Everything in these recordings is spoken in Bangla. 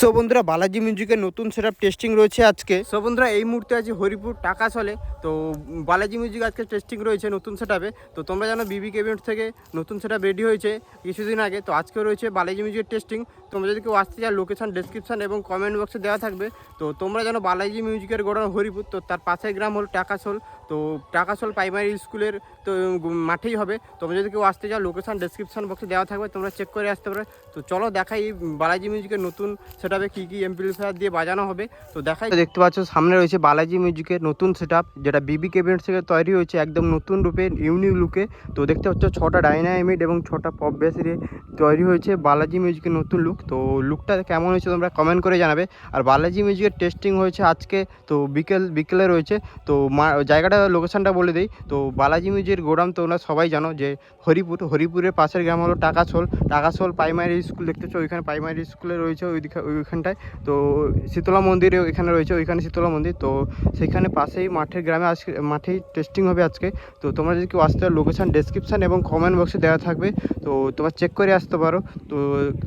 সো বন্ধুরা, বালাজি মিউজিকের নতুন সেট টেস্টিং রয়েছে আজকে। সো বন্ধুরা, এই মুহূর্তে আছে হরিপুর টাকা চলে তো বালাজি মিউজিক আজকে টেস্টিং রয়েছে নতুন সেট তো তোমরা জানো বিবি কেবিনেট থেকে নতুন সেট রেডি হয়েছে কিছুদিন আগে। তো আজকে রয়েছে বালাজি মিউজিকের টেস্টিং তোমরা যদি কেউ আসতে চাও লোকেশন ডেসক্রিপশন এবং কমেন্ট বক্সে দেওয়া থাকবে। তো তোমরা জানো, বালাজি মিউজিকের গোডাউন হরিপুর। তো তার পাশের গ্রাম হল টাকাসোল তো টাকাসোল প্রাইমারি স্কুলের তো মাঠেই হবে। তোমরা যদি কেউ আসতে চাও লোকেশন ডেসক্রিপশন বক্সে দেওয়া থাকবে। তোমরা চেক করে আসতে পারো। তো চলো দেখাই বালাজি মিউজিকের নতুন সেটআপে কী কী এমপ্লিফায়ার দিয়ে বাজানো হবে, তো দেখাই। দেখতে পাচ্ছ, সামনে রয়েছে বালাজি মিউজিকের নতুন সেটআপ, যেটা বিবি কেবিনেট থেকে তৈরি হয়েছে একদম নতুন রূপে ইউনিক লুকে তো দেখতে পাচ্ছ, ছটা ডাইনামিট এবং ছটা পপ বেস দিয়ে তৈরি হয়েছে বালাজি মিউজিকের নতুন লুক তো লুকটা কেমন হয়েছে তোমরা কমেন্ট করে জানাবে। আর বালাজি মিউজিকের টেস্টিং হয়েছে আজকে, তো বিকেল, বিকেলে রয়েছে। তো জায়গাটা লোকেশনটা বলে দিই। তো বালাজি মিউজিকের গোডাম তোমরা সবাই জানো যে হরিপুর, হরিপুরের পাশের গ্রাম হলো টাকাছোল টাকাছোল প্রাইমারি স্কুল দেখতেছো ওইখানে প্রাইমারি স্কুলে রয়েছে, ওইদিকে ওইখানটায়। তো শীতলা মন্দিরে এখানে রয়েছে, ওইখানে শীতলা মন্দির। তো সেখানে পাশেই মাঠের গ্রামে আজকে, মাঠেই টেস্টিং হবে আজকে। তো তোমরা যদি কেউ আসতে লোকেশন ডেসক্রিপশন এবং কমেন্ট বক্সে দেওয়া থাকবে। তো তোমরা চেক করে আসতে পারো। তো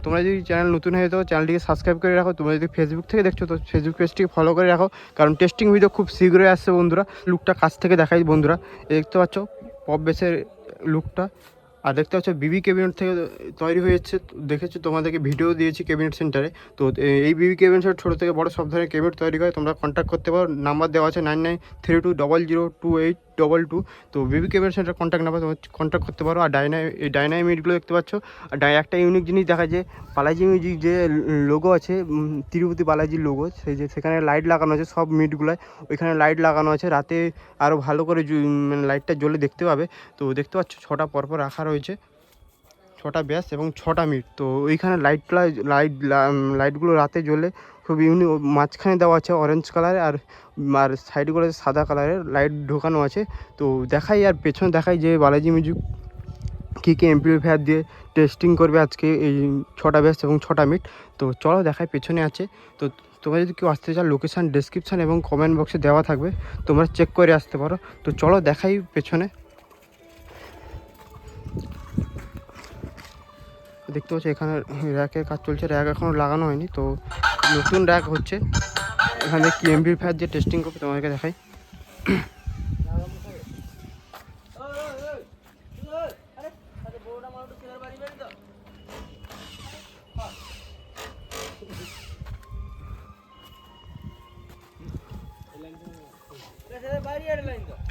তোমরা যদি চ্যানেল নতুন হয়ে থাকো চ্যানেলটিকে সাবস্ক্রাইব করে রাখো। তোমরা যদি ফেসবুক থেকে দেখছ, তো ফেসবুক পেজটিকে ফলো করে রাখো। কারণ টেস্টিং ভিডিও খুব শীঘ্রই আসছে বন্ধুরা। লুকটা কাছ থেকে দেখাই বন্ধুরা। দেখতে পাচ্ছ, পপ বেসের লুকটা আর দেখতে পাচ্ছ, বিবি ক্যাবিনেট থেকে তৈরি হয়েছে। দেখেছ, তোমাদেরকে ভিডিও দিয়েছি ক্যাবিনেট সেন্টারে। তো এই বিবি ক্যাবিনেট সেন্টার ছোটো থেকে বড়, সব ধরনের ক্যাবিনেট তৈরি করে তোমরা কন্ট্যাক্ট করতে পারো। নাম্বার দেওয়া আছে nine nine three two double zero two eight double two. তো, BB cabinet centre contact number তোমার কন্ট্যাক্ট করতে পারো। আর ডাইনাই এই ডাইনামিটগুলো দেখতে পাচ্ছ। আর ডাই একটা ইউনিক জিনিস দেখা যায়, বালাজি মিউজিক যে লোগো আছে তিরুপতি বালাজির লোগো সেই যে সেখানে লাইট লাগানো আছে, সব মিটগুলোয়। ওইখানে লাইট লাগানো আছে। রাতে আরও ভালো করে মানে লাইটটা জ্বলে দেখতে পাবে। তো, দেখতে পাচ্ছ, ছটা পরপর রাখা রয়েছে। ছটা ব্যাস এবং ছটা মিট তো ওইখানে লাইটগুলো লাইট লাইটগুলো রাতে জ্বলে খুব ইউনি মাঝখানে দেওয়া আছে অরেঞ্জ কালারে আর আর সাইডগুলো সাদা কালারের লাইট ঢোকানো আছে। তো দেখাই আর পেছনে দেখাই যে বালাজি মিউজিক কী কী এমপ্লিফায়ার দিয়ে টেস্টিং করবে আজকে এই ছটা ব্যাস এবং ছটা মিট তো চলো দেখাই পেছনে আছে। তো তোমরা যদি কেউ আসতে চাও লোকেশান ডেসক্রিপশান এবং কমেন্ট বক্সে দেওয়া থাকবে, তোমরা চেক করে আসতে পারো। তো চলো দেখাই পেছনে। দেখতে পাচ্ছি এখানে র্যাকের কাজ চলছে, র্যাক এখনও লাগানো হয়নি, তো নতুন র্যাক হচ্ছে। এখানে কি এমপ্লিফায়ার দিয়ে টেস্টিং করবে তোমাদেরকে দেখাই।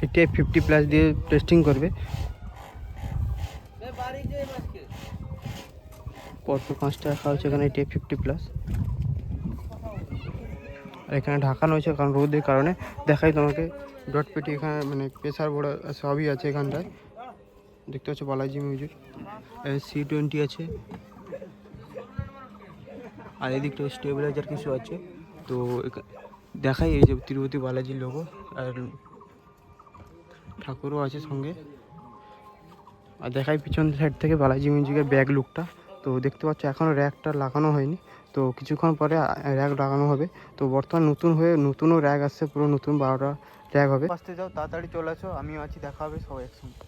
এটি ফিফটি প্লাস দিয়ে টেস্টিং করবে। পরপর পাঁচটা রাখা হচ্ছে এখানে এটি ফিফটি প্লাস আর এখানে ঢাকানো হয়েছে কারণ রোদের কারণে। দেখাই তোমাকে, ডট পেটি এখানে মানে প্রেসার বোর্ড সবই আছে এখানটায়। দেখতে পাচ্ছ বালাজি মিউজিক। সি টোয়েন্টি আছে। আর এদিকটা স্টেবিলাইজার কিছু আছে। তো দেখাই এই যে তিরুপতি বালাজির লোগো আর ঠাকুরও আছে সঙ্গে। আর দেখাই পিছন সাইড থেকে বালাজি মিউজিকের ব্যাগ লুকটা তো দেখতে পাচ্ছ এখনও র্যাকটা লাগানো হয়নি। তো কিছুক্ষণ পরে র্যাক লাগানো হবে। তো বর্তমান নতুন হয়ে, নতুনও র্যাক আসছে, পুরো নতুন বারোটা র্যাক হবে। আসতে যাও, তাড়াতাড়ি চলে আসো, আমিও আছি, দেখা হবে সবাই একসঙ্গে।